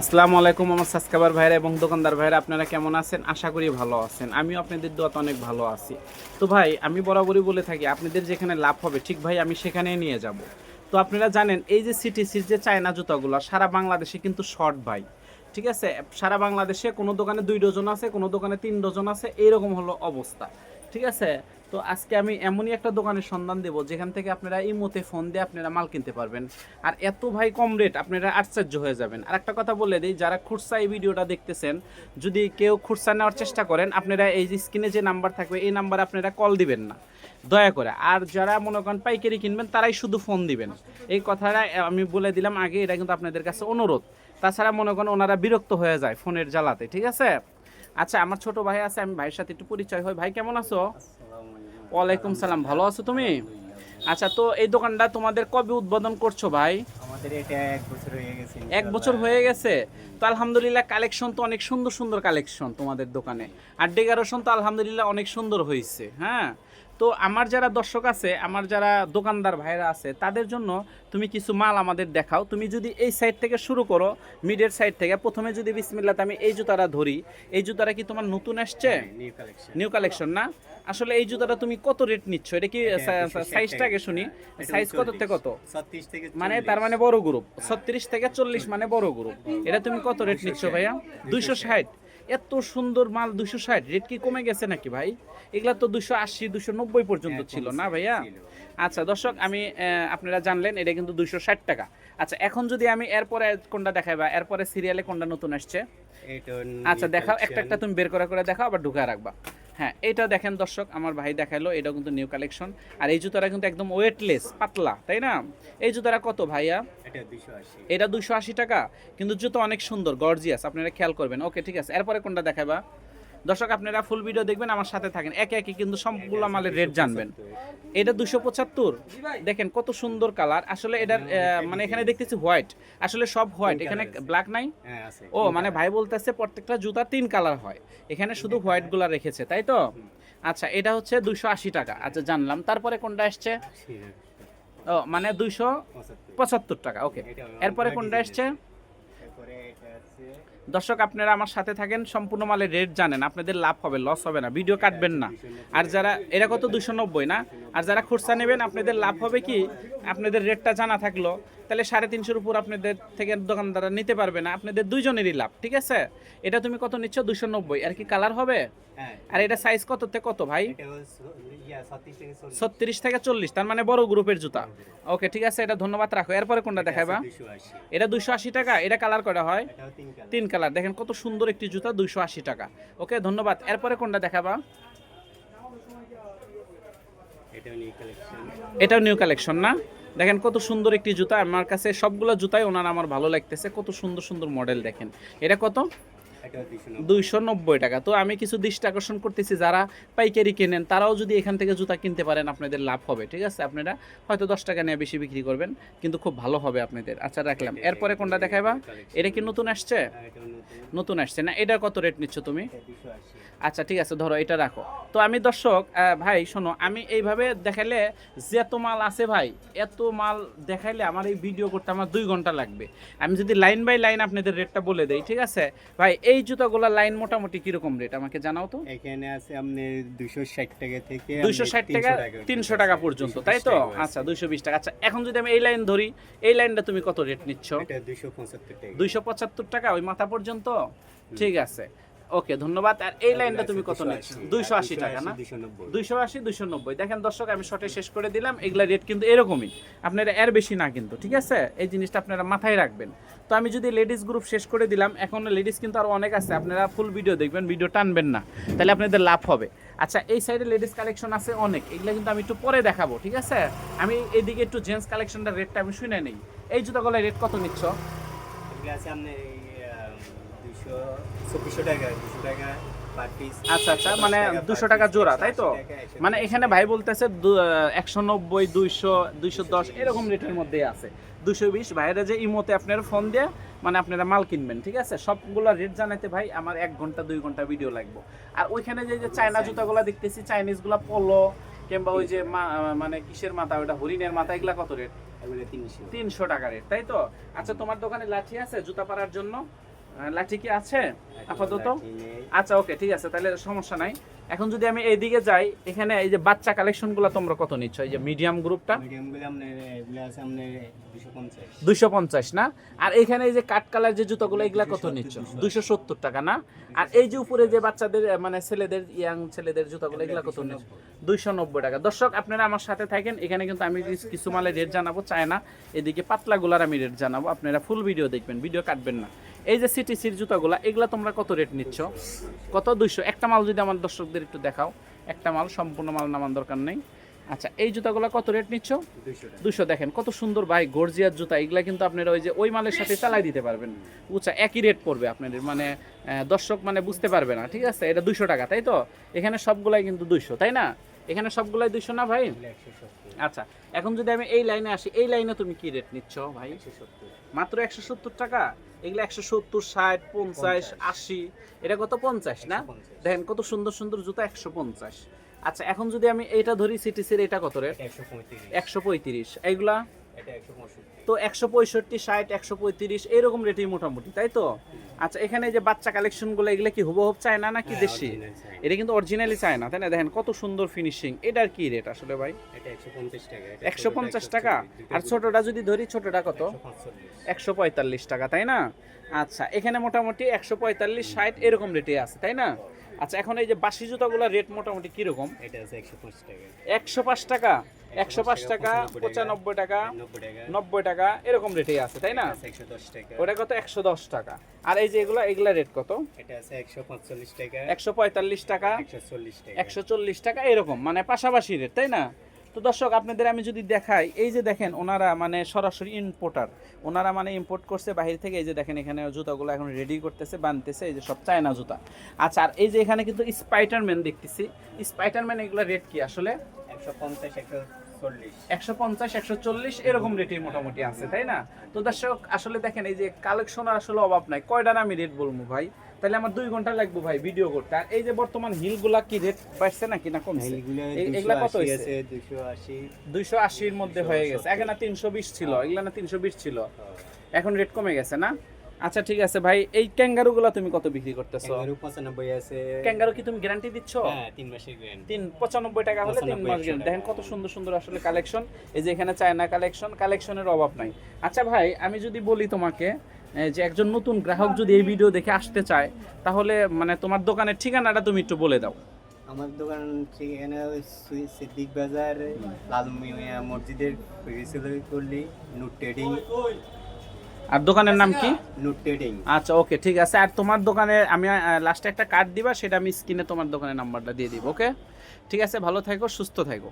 আসসালামু আলাইকুম আমার সাবস্ক্রাইবার ভাইরা এবং দোকানদার ভাইরা, আপনারা কেমন আছেন? আশা করি ভালো আছেন। আমিও আপনাদের দোয়াতে অনেক ভালো আছি। তো ভাই, আমি বরাবরই বলে থাকি, আপনাদের যেখানে লাভ হবে, ঠিক ভাই, আমি সেখানে নিয়ে যাব। তো আপনারা জানেন, এই যে সিটিসির যে চায়না জুতাগুলো, সারা বাংলাদেশে কিন্তু শর্ট ভাই। ঠিক আছে? সারা বাংলাদেশে কোনো দোকানে দুই ডজন আছে, কোনো দোকানে তিন ডজন আছে, এইরকম হলো অবস্থা। ঠিক আছে? তো আজকে আমি এমনই একটা দোকানের সন্ধান দেব, যেখান থেকে আপনারা এই মতে ফোন দিয়ে আপনারা মাল কিনতে পারবেন। আর এত ভাই কম রেট আপনারা আশ্চর্য হয়ে যাবেন। আর একটা কথা বলে দিই, যারা খুরসা এই ভিডিওটা দেখতেছেন, যদি কেউ খুরসা নেওয়ার চেষ্টা করেন, আপনারা এই যে স্ক্রিনে যে নাম্বার থাকবে, এই নাম্বারে আপনারা কল দিবেন না। দয়া করে। আর যারা মনে করেন পাইকারি কিনবেন, তারাই শুধু ফোন দিবেন। এই কথাটা আমি বলে দিলাম আগে, এটা কিন্তু আপনাদের কাছে অনুরোধ। তাছাড়া মনে করেন ওনারা বিরক্ত হয়ে যায় ফোনের জ্বালাতে, ঠিক আছে? আচ্ছা আমার ছোট ভাই আছে, আমি ভাইয়ের সাথে একটু পরিচয় হয় ভাই, কেমন আছো? ওয়ালাইকুম সালাম ভালো আছো তুমি? আচ্ছা তো এই দোকানটা তোমাদের কবে উদ্বোধন করছ ভাই? আমাদের এটা এক বছর হয়ে গেছে এক বছর হয়ে গেছে? তো আলহামদুলিল্লাহ কালেকশন তো অনেক সুন্দর সুন্দর কালেকশন তোমাদের দোকানে। আর ডেকারেশন তো আলহামদুলিল্লাহ অনেক সুন্দর হয়েছে হ্যাঁ? তো আমার যারা দর্শক আছে আমার যারা দোকানদার ভাইরা আছে তাদের জন্য তুমি কিছু মাল আমাদের দেখাও। তুমি যদি এই সাইড থেকে শুরু করো মিডের সাইড থেকে প্রথমে যদি বিসমিল্লাতে আমি এই জুতাটা ধরি এই জুতাটা কি তোমার নতুন আসছে? নিউ কালেকশন না? আসলে এই জুতাটা তুমি কত রেট নিচ্ছ? এটা কি সাইজটা আগে শুনি? সাইজ কত থেকে কত? মানে তার মানে বড় গ্রুপ ছত্রিশ থেকে চল্লিশ মানে বড় গ্রুপ এটা তুমি কত রেট নিচ্ছ ভাইয়া? দুইশো ষাট। এত সুন্দর মাল দুশো ষাট রেট কি কমে গেছে নাকি ভাই? এগুলা তো দুশো আশি দুশো নব্বই পর্যন্ত হ্যাঁ, ছিল না ভাইয়া? আচ্ছা দর্শক আমি আপনারা জানলেন এটা কিন্তু দুশো ষাট টাকা। আচ্ছা এখন যদি আমি এরপরে কোনটা দেখাই বা এরপরে সিরিয়ালে কোনটা নতুন আসছে? আচ্ছা দেখাও একটা একটা তুমি বের করে করে দেখাও আবার ঢুকায় রাখবা। হ্যাঁ এটা দেখেন দর্শক আমার ভাই দেখাল এটা কিন্তু নিউ কালেকশন আর এই জুতাটা কিন্তু একদম ওয়েটলেস পাতলা তাই না? এই জুতাটা কত ভাইয়া? এটা 280 এটা দুশো আশি টাকা কিন্তু জুতো অনেক সুন্দর গর্জিয়াস আপনারা খেয়াল করবেন। ওকে ঠিক আছে এরপরে কোনটা দেখাবা? দর্শক আপনারা ফুল ভিডিও দেখবেন আমার সাথে থাকেন। একে একে কিন্তু সবগুলো মালের রেট জানবেন। এটা দুশো পঁচাত্তর। দেখেন কত সুন্দর কালার আসলে এটার মানে এখানে দেখতেছি হোয়াইট আসলে সব হোয়াইট এখানে ব্ল্যাক নাই। হ্যাঁ ও মানে ভাই বলতেছে প্রত্যেকটা জুতা তিন কালার হয়। এখানে শুধু হোয়াইটগুলা রেখেছে তাই তো? আচ্ছা এটা হচ্ছে দুশো আশি টাকা। আচ্ছা জানলাম। তারপরে কোনটা আসছে? ও মানে দুইশো পঁচাত্তর টাকা। ওকে। এরপরে কোনটা আসছে? আছে দর্শক আপনারা আমার সাথে থাকেন সম্পূর্ণ মালের রেট জানেন আপনাদের লাভ হবে লস হবে না ভিডিও কাটবেন না। আর যারা এরা কত দুশো নব্বই না? আর যারা খুচরা নেবেন আপনাদের লাভ হবে কি? আপনাদের রেটটা জানা থাকল তাহলে সাড়ে তিনশোর উপর আপনাদের থেকে দোকানদাররা নিতে পারবে না আপনাদের দুইজনেরই লাভ ঠিক আছে? এটা তুমি কত নিচ্ছ? দুশো নব্বই। আর কি কালার হবে? হ্যাঁ। আর এটা সাইজ কত থেকে কত ভাই? এটা হচ্ছে 36 থেকে 40 ছত্রিশ থেকে চল্লিশ তার মানে বড় গ্রুপের জুতা। ওকে ঠিক আছে এটা ধন্যবাদ রাখো। এরপরে কোনটা দেখাবা? 280 এটা দুশো আশি টাকা এটা কালার করা হয়? তিন কালার। দেখেন কত সুন্দর একটি জুতা দুইশো আশি টাকা। ওকে ধন্যবাদ। এরপরে কোনটা দেখাবা? এটাও নিউ কালেকশন না? দেখেন কত সুন্দর একটি জুতা। আমার কাছে সবগুলো জুতাই ওনার আমার ভালো লাগতেছে। কত সুন্দর সুন্দর মডেল দেখেন। এটা কত? এটাও 290 দুইশো নব্বই। টাকা। তো আমি কিছু দৃষ্টি আকর্ষণ করতেছি যারা পাইকারি কেনেন তারাও যদি এখান থেকে জুতা কিনতে পারেন আপনাদের লাভ হবে ঠিক আছে? আপনারা হয়তো দশ টাকা নিয়ে বেশি বিক্রি করবেন কিন্তু খুব ভালো হবে আপনাদের। আচ্ছা রাখলাম। এরপরে কোনটা দেখাইবা? এটা কি নতুন আসছে? নতুন। নতুন আসছে না? এটা কত রেট নিচ্ছ তুমি? আচ্ছা ঠিক আছে ধরো এটা রাখো। তো আমি দর্শক ভাই শোনো আমি এইভাবে দেখাইলে যে এত মাল আছে ভাই এত মাল দেখাইলে আমার এই ভিডিও করতে আমার দুই ঘণ্টা লাগবে। আমি যদি লাইন বাই লাইন আপনাদের রেটটা বলে দেই ঠিক আছে? ভাই এই জুতাগুলো লাইন মোটামুটি কীরকম রেট আমাকে জানাও তো। এখানে আছে আপনি 260 টাকা থেকে দুইশো ষাট টাকা তিনশো টাকা পর্যন্ত। তাই তো? আচ্ছা দুইশো বিশ টাকা। আচ্ছা এখন যদি আমি এই লাইন ধরি এই লাইনটা তুমি কত রেট নিচ্ছ? এটা 275 টাকা। দুইশো পঁচাত্তর টাকা ওই মাথা পর্যন্ত? ঠিক আছে। ওকে ধন্যবাদ। আর এই লাইনটা তুমি কত নিচ্ছ দুইশো আশি। টাকা না? 290 দুইশো আশি দুইশো নব্বই। দেখেন দর্শক আমি শর্টে শেষ করে দিলাম। এগুলা রেট কিন্তু এরকমই। আপনারা এর বেশি না কিন্তু ঠিক আছে? এই জিনিসটা আপনারা মাথায় রাখবেন। তো আমি যদি লেডিস গ্রুপ শেষ করে দিলাম এখন লেডিস কিন্তু আরও অনেক আছে। আপনারা ফুল ভিডিও দেখবেন ভিডিও টানবেন না। তাহলে আপনাদের লাভ হবে। আচ্ছা এই সাইডে লেডিস কালেকশন আছে অনেক। এগুলো কিন্তু আমি একটু পরে দেখাবো ঠিক আছে? আমি এইদিকে একটু জেন্টস কালেকশনটার রেটটা আমি শুনে নেই। এই জুতাগুলোর রেট কত নিচ্ছ? আছে আপনার এই, আহ, 200 2400 টাকা 200 টাকা আচ্ছা আচ্ছা মানে দুশো টাকা জোড়া তাই তো? মানে এখানে ভাই বলতেছে একশো নব্বই দুইশো দুইশো দশ এরকম রেটের মধ্যে আছে। দুশো বিশ ভাইরা যে ইমোতে আপনারা ফোন দিয়ে মানে আপনারা মাল কিনবেন ঠিক আছে? সবগুলো রেট জানাতে ভাই আমার এক ঘণ্টা দুই ঘণ্টা ভিডিও লাগবে। আর ওইখানে যে যে চায়না জুতাগুলো দেখতেছি চাইনিজগুলো পলো কিংবা ওই যে মানে কিসের মাথা ওটা হরিণের মাথা এগুলা কত রেট এগুলো 300 তিনশো টাকা রেট তাই তো? আচ্ছা তোমার দোকানে লাঠি আছে জুতা পাড়ার জন্য? লাঠি কি আছে? আপাতত? আচ্ছা ওকে ঠিক আছে তাহলে সমস্যা নাই। এখন যদি আমি এইদিকে যাই এখানে এই যে বাচ্চা কালেকশনগুলো তোমরা কত নিচ্ছ? এই যে মিডিয়াম গ্রুপটা গুলো দুইশো পঞ্চাশ। না? আর এখানে এই যে কাঠ কালার যে জুতোগুলো এগুলা কত নিচ্ছ? 270 দুইশো সত্তর টাকা না? আর এই যে উপরে যে বাচ্চাদের মানে ছেলেদের ইয়াং ছেলেদের জুতাগুলো এগুলা কত নিচ্ছ? দুইশো নব্বই। টাকা। দর্শক আপনারা আমার সাথে থাকেন। এখানে কিন্তু আমি কিছু- কিছু মালের রেট জানাব চায় না এদিকে পাতলাগুলার আমি রেট জানাব। আপনারা ফুল ভিডিও দেখবেন ভিডিও কাটবেন না। এই যে সিটিসির জুতাগুলা এগুলা তোমরা কত রেট নিচ্ছ? কত? দুইশো। একটা মাল যদি আমার দর্শকদের একটু দেখাও। একটা মাল সম্পূর্ণ মাল নামান দরকার নেই। আচ্ছা এই জুতাগুলা কত রেট নিচ্ছ? দুইশো দুশো দেখেন কত সুন্দর ভাই গর্জিয়ার জুতা। এগুলা কিন্তু আপনারা ওই যে ওই মালের সাথে চালাই দিতে পারবেন। উঁচা একই রেট পড়বে আপনাদের। মানে দর্শক মানে বুঝতে পারবে না ঠিক আছে? এটা দুশো টাকা তাই তো? এখানে সবগুলাই কিন্তু দুইশো তাই না? এখানে সবগুলাই দুইশো না ভাই? আচ্ছা এখন যদি আমি এই লাইনে আসি এই লাইনে তুমি কি রেট নিচ্ছ ভাই? মাত্র একশো সত্তর টাকা? এগুলো একশো সত্তর ষাট পঞ্চাশ আশি। এটা কত? পঞ্চাশ না? 150 দেখেন কত সুন্দর সুন্দর জুতো একশো পঞ্চাশ। আচ্ছা এখন যদি আমি এইটা ধরি সিটিসির এটা কত রেট? একশো পঁয়ত্রিশ। এইগুলা? এটা তো একশো পঁয়ষট্টি ষাট একশো পঁয়ত্রিশ এইরকম রেটই মোটামুটি তাই তো? আচ্ছা এখানে যে বাচ্চা কালেকশনগুলো এগুলো কি হুবহুব চায় না নাকি হ্যাঁ, দেশি? এটা কিন্তু অরিজিনালি চায় না তাই না? দেখেন কত সুন্দর ফিনিশিং এটার কি রেট আসলে ভাই? একশো পঞ্চাশ টাকা এটা একশো ছোটটা পঞ্চাশ 140, টাকা? দুইটা আর ছোটটা যদি ধরি ছোটটা কত? একশো পঁয়তাল্লিশ। টাকা তাই না? আচ্ছা এখানে মোটামুটি একশো পঁয়তাল্লিশ ষাট এরকম রেটে আছে তাই না? আচ্ছা এখন এই যে বাসি জুতাগুলোর রেট মোটামুটি কীরকম? এটা আছে একশো পাঁচ টাকা। একশো পাঁচ টাকা? একশো পাঁচ টাকা পঁচানব্বই টাকা নব্বই টাকা। এরকম রেটে আছে তাই না? ওটা কত? একশো দশ টাকা। আর এই যে এগুলো এগুলা রেট কত? এটা আছে একশো পাঁচচল্লিশ টাকা। একশো পঁয়তাল্লিশ টাকা? একশো চল্লিশ টাকা। একশো চল্লিশ টাকা এরকম মানে পাশাপাশি রেট তাই না? তো দর্শক আপনাদের আমি যদি দেখাই এই যে দেখেন ওনারা মানে সরাসরি ইম্পোর্টার ওনারা মানে ইম্পোর্ট করছে বাহির থেকে এই যে দেখেন এখানে জুতাগুলো এখন রেডি করতেছে বানতেছে এই যে সব চায়না জুতা। আচ্ছা আর এই যে এখানে কিন্তু স্পাইডারম্যান দেখতেছি। স্পাইডারম্যান এগুলো রেট কি আসলে? একশো পঞ্চাশ একশো চল্লিশ। একশো পঞ্চাশ একশো চল্লিশ এরকম রেটের মোটামুটি আছে তাই না? তো দর্শক আসলে দেখেন এই যে কালেকশন আসলে অভাব নাই। কয়টার আমি রেট বলব ভাই? তাহলে আমার দুই ঘণ্টা লাগবে ভাই ভিডিও করতে। আর এই যে বর্তমান হিলগুলা কি রেট বাড়ছে নাকি না কমছে? এগুলা কত হয়েছে? দুইশো আশির মধ্যে হয়ে গেছে। আগে না তিনশো বিশ ছিল এগুলা না তিনশো বিশ ছিল। এখন রেট কমে গেছে না? আচ্ছা ঠিক আছে ভাই এই ক্যাঙ্গারু গুলা তুমি কত বিক্রি করতেছো? পঁচানব্বই আছে। ক্যাঙ্গারু কি তুমি গ্যারান্টি দিচ্ছ? হ্যাঁ তিন মাসের গ্যারেন্টি তিন পঁচানব্বই টাকা হলে তিন মাস গেল টাকা। দেখেন কত সুন্দর সুন্দর আসলে কালেকশন এই যে এখানে চায়না কালেকশন কালেকশনের অভাব নাই। আচ্ছা ভাই আমি যদি বলি তোমাকে যে একজন নতুন গ্রাহক যদি এই ভিডিও দেখে আসতে চায় তাহলে মানে তোমার দোকানের ঠিকানাটা তুমি একটু বলে দাও। আমার দোকান ঠিকানা সিদ্দিক বাজার লাল মিয়া মসজিদের করলি নুট ট্রেডিং আর দোকানের নাম কি? নুট ট্রেডিং আচ্ছা ওকে ঠিক আছে। আর তোমার দোকানে আমি লাস্টে একটা কার্ড দিবা সেটা আমি স্ক্রিনে তোমার দোকানের নাম্বারটা দিয়ে দিব ওকে? ঠিক আছে ভালো থাকো সুস্থ থাকো।